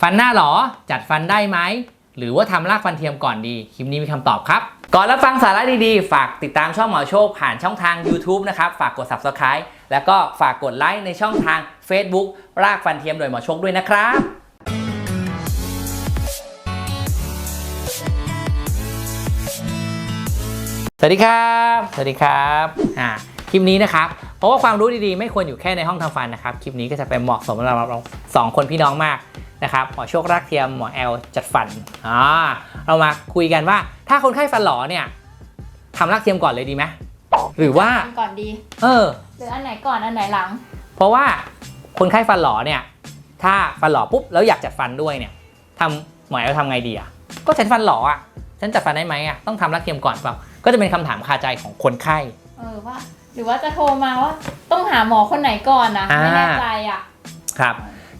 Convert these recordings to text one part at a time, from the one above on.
ฟันหน้าหรอ จัดฟันได้ไหม หรือว่าทำรากฟันเทียมก่อนดี คลิปนี้มีคำตอบครับ ก่อนรับฟังสาระดีๆ ฝากติดตามช่องหมอโชคผ่านช่องทาง YouTube นะครับ ฝากกด Subscribe แล้วก็ฝากกดไลค์ในช่องทาง Facebook รากฟันเทียมโดยหมอโชคด้วยนะครับสวัสดีครับ สวัสดีครับ อ่า คลิปนี้นะครับ เพราะว่าความรู้ดีๆ ไม่ควรอยู่แค่ในห้องทำฟันนะครับ คลิปนี้ก็จะเป็นเหมาะสมสำหรับเราสองคนพี่น้องมาก นะครับหมอโชครากเทียมหมอแอลจัดฟันอ่าเรามาคุยกันว่า ถ้าคนไข้ฟันหลอเนี่ยทำรากเทียมก่อนเลยดีไหมหรือว่าอันก่อนดี เออ หรืออันไหนก่อนอันไหนหลัง เพราะว่าคนไข้ฟันหลอเนี่ย ถ้าฟันหลอปุ๊บแล้วอยากจัดฟันด้วยเนี่ยทำหมอแอลทำไงดีอะก็ฉันฟันหลออะฉันจัดฟันได้ไหมอะต้องทำรากเทียมก่อนเปล่าก็จะเป็นคำถามคาใจของคนไข้เออว่า หรือว่าจะโทรมาว่าต้องหาหมอคนไหนก่อนนะอ่าไม่แน่ใจอะครับ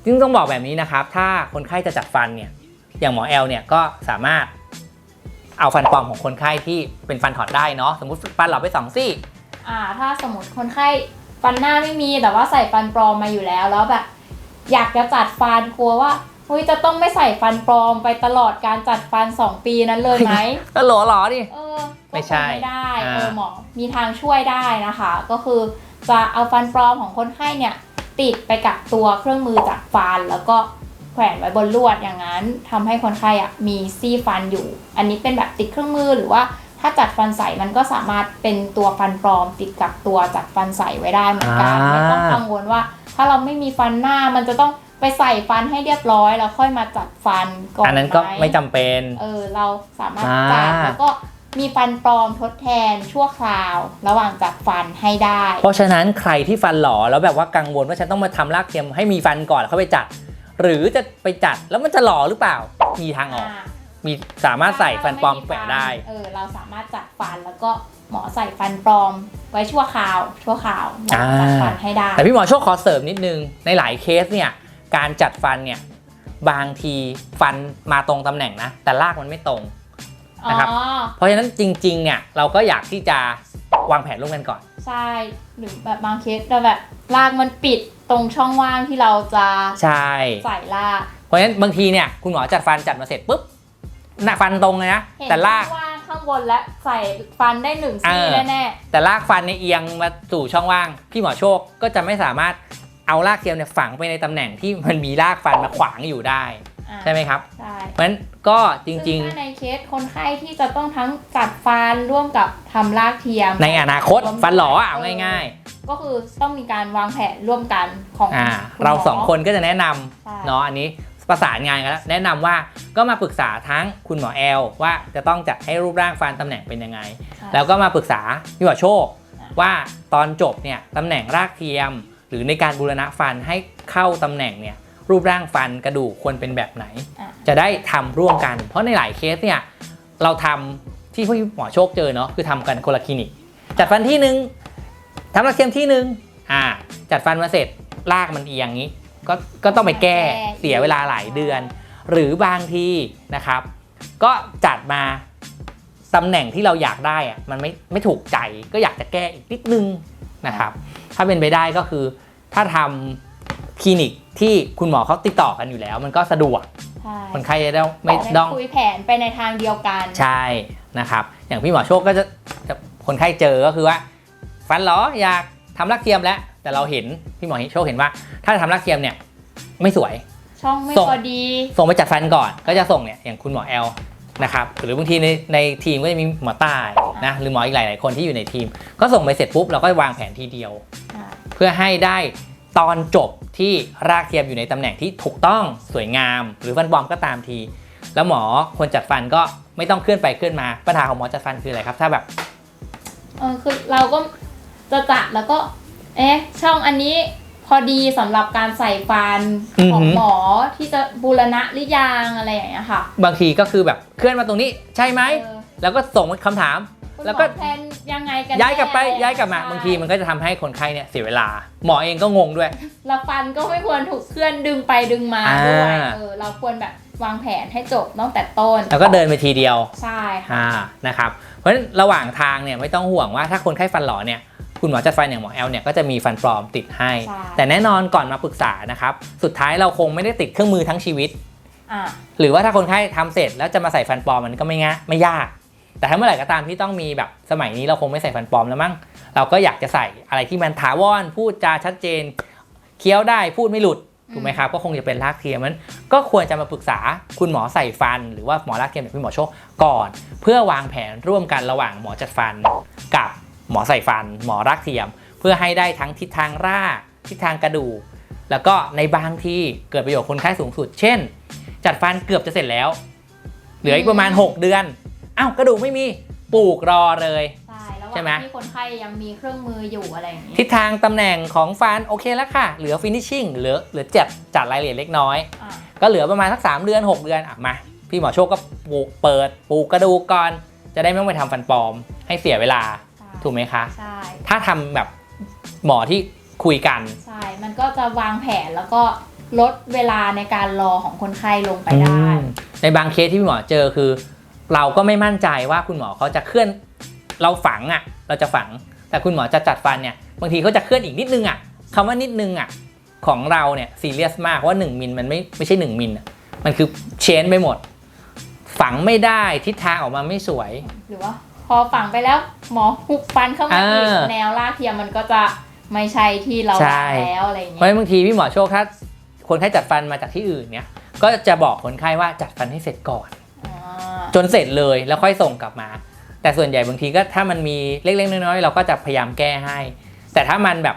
ซึ่งต้องบอกแบบนี้นะครับ ถ้าคนไข้จะจัดฟันเนี่ยอย่างหมอแอลเนี่ยก็สามารถเอาฟันปลอมของคนไข้ที่เป็นฟันถอดได้เนาะสมมติฟันหลอไปสองซี่ อ่า ถ้าสมมติคนไข้ฟันหน้าไม่มีแต่ว่าใส่ฟันปลอมมาอยู่แล้วแล้วแบบ อยากจะจัดฟันกลัวว่าเฮ้ยจะต้องไม่ใส่ฟันปลอมไปตลอดการจัดฟัน 2 ปีนั้นเลยไหมก็หลอหลอดิเออก็ไม่ใช่คงไม่ได้อ่าเออหมอมีทางช่วยได้นะคะ ก็คือจะเอาฟันปลอมของคนไข้เนี่ย ติดไปกับตัวเครื่องมือจัดฟัน แล้วก็แขวนไว้บนลวดอย่างนั้นทำให้คนไข้อะมีซี่ฟันอยู่ อันนี้เป็นแบบติดเครื่องมือหรือว่าถ้าจัดฟันใสมันก็สามารถเป็นตัวฟันปลอมติดกับตัวจัดฟันใสไว้ได้เหมือนกันอ่าไม่ต้องกังวลว่า ถ้าเราไม่มีฟันหน้ามันจะต้องไปใส่ฟันให้เรียบร้อยแล้วค่อยมาจัดฟันก่อนอันนั้นก็หไม่จำเป็น เออเราสามารถอ่าจัดแล้วก็ มีฟันปลอมทดแทนชั่วคราว ระหว่างจัดฟันให้ได้ เพราะฉะนั้นใครที่ฟันหลอแล้วแบบว่ากังวลว่าฉันต้องมาทำรากเทียมให้มีฟันก่อนแล้วเข้าไปจัด หรือจะไปจัดแล้วมันจะหล่อหรือเปล่า มีทางออกอ่ามีสามารถใส่ฟันปลอมแปะได้ เออ เราสามารถจัดฟันแล้วก็หมอใส่ฟันปลอม ไว้ชั่วคราว ชั่วคราวหมอจัดฟันให้ได้ แต่พี่หมอโชคขอเสริมนิดนึง ในหลายเคสเนี่ย การจัดฟันเนี่ย บางทีฟันมาตรงตำแหน่งนะ แต่รากมันไม่ตรง นะครับอ๋อเพราะฉะนั้นจริงๆเนี่ยเราก็อยากที่จะวางแผนร่วมกันก่อน ใช่หรือแบบบางเคสเราแบบรากมันปิดตรงช่องว่างที่เราจะใช่ใส่รากเพราะฉะนั้นบางทีเนี่ยคุณหมอจัดฟันจัดมาเสร็จปุ๊บหน้าฟันตรงเลยนะเห็นแต่รากช่องว่างข้างบนและใส่ฟันได้หนึ่งซี่เออแน่แต่รากฟันเนี่ยเอียงมาสู่ช่องว่าง พี่หมอโชคก็จะไม่สามารถเอารากเทียมเนี่ยฝังไปในตำแหน่งที่มันมีรากฟันมาขวางอยู่ได้ๆอ่า ใช่ไหมครับใช่เพราะฉะนั้นก็จริงซึ่ถ้าในเคสคนไข้ที่จะต้องทั้งจัดฟันร่วมกับทำรากเทียมๆในอนาคตฟันหลออะเอาง่ายก็คือต้องมีการวางแผนร่วมกันของๆอ่าคุณหมเราสองคนก็จะแนะนำใช่เนาะอันนี้ประสานงานกันแล้วแนะนำว่าก็มาปรึกษาทั้งคุณหมอแอลว่าจะต้องจัดให้รูปร่างฟันตำแหน่งเป็นยังไงใช่แล้วก็มาปรึกษาพี่หมอโชคอ่าว่าตอนจบเนี่ยตำแหน่งรากเทียม หรือในการบูรณะฟันให้เข้าตำแหน่งเนี่ย รูปร่างฟันกระดูกควรเป็นแบบไหนอะจะได้ทำร่วมกัน เพราะในหลายเคสเนี่ยเราทำที่พี่หมอโชคเจอเนาะคือทำกันคนละคลินิก จัดฟันที่หนึ่งทำรากเทียมที่หนึ่งอ่าจัดฟันมาเสร็จรากมันเอียงงี้ก็ก็ต้องไปแก้เสียเวลาหลายเดือน หรือบางทีนะครับ ก็จัดมาตำแหน่งที่เราอยากได้อะมันไม่ไม่ถูกใจก็อยากจะแก้อีกนิดนึงนะครับ ถ้าเป็นไปได้ก็คือถ้าทำ คลินิกที่คุณหมอเขาติดต่อกันอยู่แล้ว มันก็สะดวกใช่คนไข้จะได้ไม่จะต้องคุยแผนไปในทางเดียวกัน ใช่นะครับ อย่างพี่หมอโชคก็จะคนไข้เจอก็คือว่า ฟันเหรออยากทำรักเทียมแล้ว แต่เราเห็นพี่หมอโชคเห็นว่า ถ้าทำรักเทียมเนี่ยไม่สวย ช่องไม่ส่งพอดี ส่งไปจัดฟันก่อนก็จะส่งเนี่ยอย่างคุณหมอแอลนะครับหรือบางทีในในทีมก็จะมีหมอต้ายนะหรือหมออีกหลาย ๆ คนที่อยู่ในทีม ก็ส่งไปเสร็จปุ๊บเราก็วางแผนทีเดียวอ่าเพื่อให้ได้ ตอนจบที่รากเทียมอยู่ในตำแหน่งที่ถูกต้องสวยงาม หรือฟันปลอมก็ตามที แล้วหมอคนจัดฟันก็ไม่ต้องเคลื่อนไปเคลื่อนมาปัญหาของหมอจัดฟันคืออะไรครับ ถ้าแบบเออคือเราก็จะจัดแล้วก็ เอ๊ะช่องอันนี้พอดีสำหรับการใส่ฟันของหมอที่จะบูรณะหรือยังอะไรอย่างเงี้ยค่ะ บางทีก็คือแบบเคลื่อนมาตรงนี้ใช่ไหมเออ แล้วก็ส่งคำถาม คุณแล้วก็หมอแพนยังไงกันย้ายกลับไปแน่ย้ายกลับมาใช่บางทีมันก็จะทำให้คนไข้เนี่ยเสียเวลา หมอเองก็งงด้วยแล้วฟันก็ไม่ควรถูกเคลื่อนดึงไปดึงมาอ่าด้วยเออเราควรแบบวางแผนให้จบตั้งแต่ต้นแล้วก็เดินไปทีเดียว ใช่ค่ะอ่า นะครับ เพราะฉะนั้นระหว่างทางเนี่ยไม่ต้องห่วงว่าถ้าคนไข้ฟันหล่อเนี่ย คุณหมอจัดฟันอย่างหมอแอลเนี่ยก็จะมีฟันปลอมติดให้ ใช่แต่แน่นอนก่อนมาปรึกษานะครับ สุดท้ายเราคงไม่ได้ติดเครื่องมือทั้งชีวิต อ่าหรือว่าถ้าคนไข้ทำเสร็จแล้วจะมาใส่ฟันปลอมมันก็ไม่ง่ายไม่ยาก แต่ถ้าเมื่อไหร่ก็ตามที่ต้องมีแบบสมัยนี้เราคงไม่ใส่ฟันปลอมแล้วมั้งเราก็อยากจะใส่อะไรที่มันถาวรพูดจาชัดเจน เคี้ยวได้พูดไม่หลุดถูกไหมครับก็คงจะเป็นรากเทียมมันก็ควรจะมาปรึกษาคุณหมอใส่ฟัน หรือว่าหมอรากเทียมแบบพี่หมอโชคก่อน เพื่อวางแผนร่วมกันระหว่างหมอจัดฟัน กับหมอใส่ฟัน หมอรากเทียม เพื่อให้ได้ทั้งทิศทางรากทิศทางกระดูกแล้วก็ในบางที่เกิดประโยชน์คนไข้สูงสุด เช่น จัดฟันเกือบจะเสร็จแล้ว เหลืออีกประมาณ 6 เดือน อ้าวกระดูกไม่มีปลูกรอเลย ใช่ระหใช่ไหมว่างที่คนไข้ยังมีเครื่องมืออยู่อะไรอย่างนี้ทิศทางตำแหน่งของฟันโอเคแล้วค่ะ เหลือฟินิชชิ่งเหลือเหลือจัดจัดรายละเอียดเล็กน้อย อ่าก็เหลือประมาณสัก 3 เดือน 6 เดือนอะมาพี่หมอโชคก็ปลูกเปิดปลูกกระดูกก่อน จะได้ไม่ต้องไปทำฟันปลอม ให้เสียเวลาใช่ถูกไหมคะ ใช่ถ้าทำแบบหมอที่คุยกัน ใช่ มันก็จะวางแผนแล้วก็ลดเวลาในการรอของคนไข้ลงไปได้ อืมในบางเคสที่พี่หมอเจอคือ เราก็ไม่มั่นใจว่าคุณหมอเขาจะเคลื่อนเราฝังอะ เราจะฝัง แต่คุณหมอจะจัดฟันเนี่ยบางทีเขาจะเคลื่อนอีกนิดนึงอะคำว่านิดนึงอะของเราเนี่ยซีเรียสมากเพราะว่า 1มิลมันไม่ไม่ใช่ 1มิลอะมันคือเชนไปหมด ฝังไม่ได้ทิศทางออกมาไม่สวย หรือว่า พอฝังไปแล้วหมอหุบฟันเข้ามาอีกอ่าแนวลากเทียมมันก็จะไม่ใช่ที่เราใช่วางแล้วอะไรอย่างเพเงี้ราะฉะยนั้นบางทีพี่หมอโชคถ้าคนไข้จัดฟันมาจากที่อื่นเนี่ยก็จะบอกคนไข้ว่าจัดฟันให้เสร็จก่อนอ่า จนเสร็จเลยแล้วค่อยส่งกลับมา แต่ส่วนใหญ่บางทีก็ถ้ามันมีเล็กๆน้อยๆเราก็จะพยายามแก้ให้ แต่ถ้ามันแบบ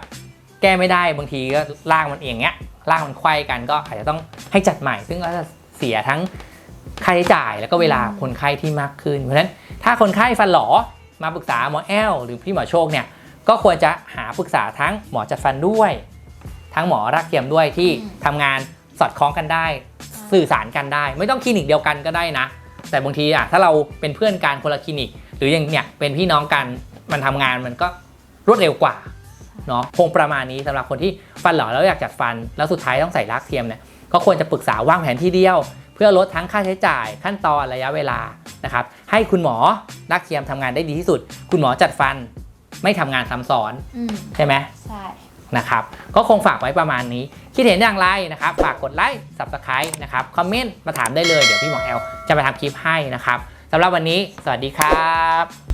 แก้ไม่ได้บางทีก็ลากมันเองเงี้ยลากมันไขว้กันก็อาจจะต้องให้จัดใหม่ ซึ่งก็จะเสียทั้งค่าใช้จ่ายแล้วก็เวลาคนไข้ที่มากขึ้น เพราะฉะนั้นถ้าคนไข้ฟันหลอมาปรึกษาหมอแอลหรือพี่หมอโชคเนี่ยก็ควรจะหาปรึกษาทั้งหมอจัดฟันด้วย ทั้งหมอรักเทียมด้วยที่ทำงานสอดคล้องกันได้ สื่อสารกันได้ ไม่ต้องคลินิกเดียวกันก็ได้นะ แต่บางทีอะถ้าเราเป็นเพื่อนกันคนละคลินิก หรืออย่างเนี่ยเป็นพี่น้องกันมันทำงานมันก็รวดเร็วกว่าเนาะคงประมาณนี้สำหรับคนที่ฟันหล่อแล้วอยากจัดฟัน แล้วสุดท้ายต้องใส่รากเทียมเนี่ยก็ควรจะปรึกษาวางแผนที่เดียว เพื่อลดทั้งค่าใช้จ่ายขั้นตอนระยะเวลานะครับให้คุณหมอรากเทียมทำงานได้ดีที่สุด คุณหมอจัดฟันไม่ทำงานซ้ำซ้อนอืมใช่ไหมใช่ นะครับ ก็คงฝากไว้ประมาณนี้ คิดเห็นอย่างไรนะครับ ฝากกดไลค์ subscribe นะครับ คอมเมนต์มาถามได้เลย เดี๋ยวพี่หมอแอลจะไปทำคลิปให้นะครับสำหรับวันนี้ สวัสดีครับ